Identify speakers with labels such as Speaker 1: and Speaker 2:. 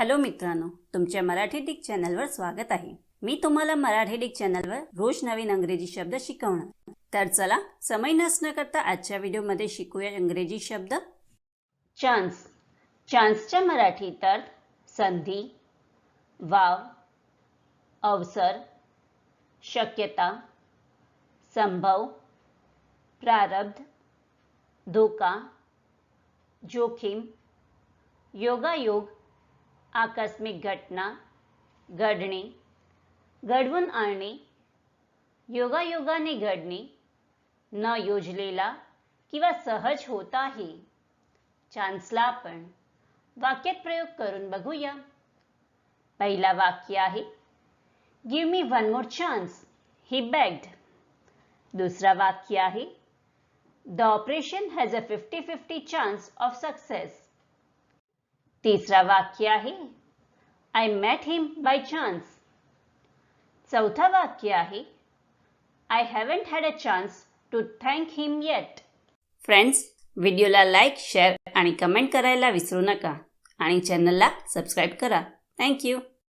Speaker 1: Hello मित्रांनो तुमच्या Marathi Dick चॅनलवर स्वागत आहे. मी तुम्हाला मराठी डिक चॅनलवर रोज नवीन अंग्रेजी शब्द शिकवणार. तर चला समय नसणं करता आजच्या व्हिडिओमध्ये शिकूया इंग्रजी शब्द. चान्स चान्सच्या मराठीत अर्थ संधी वाव अवसर शक्यता संभव प्रारब्ध धोका जोखीम योगायोग आकस्मिक घटना घडणे घडवून आणणे योगायोगाने घडणे न योजलेला किंवा सहज होत आहे चान्सला आपण वाक्यात प्रयोग करून बघूया. पहिला वाक्य आहे give me one more chance he begged दुसरा वाक्य आहे the operation has a fifty fifty chance of success तिसरा वाक्य आहे I met him by chance चौथा वाक्य आहे I haven't had a chance to thank him yet friends व्हिडिओला लाईक शेअर आणि कमेंट करायला विसरू नका आणि चॅनलला सबस्क्राईब करा. थँक्यू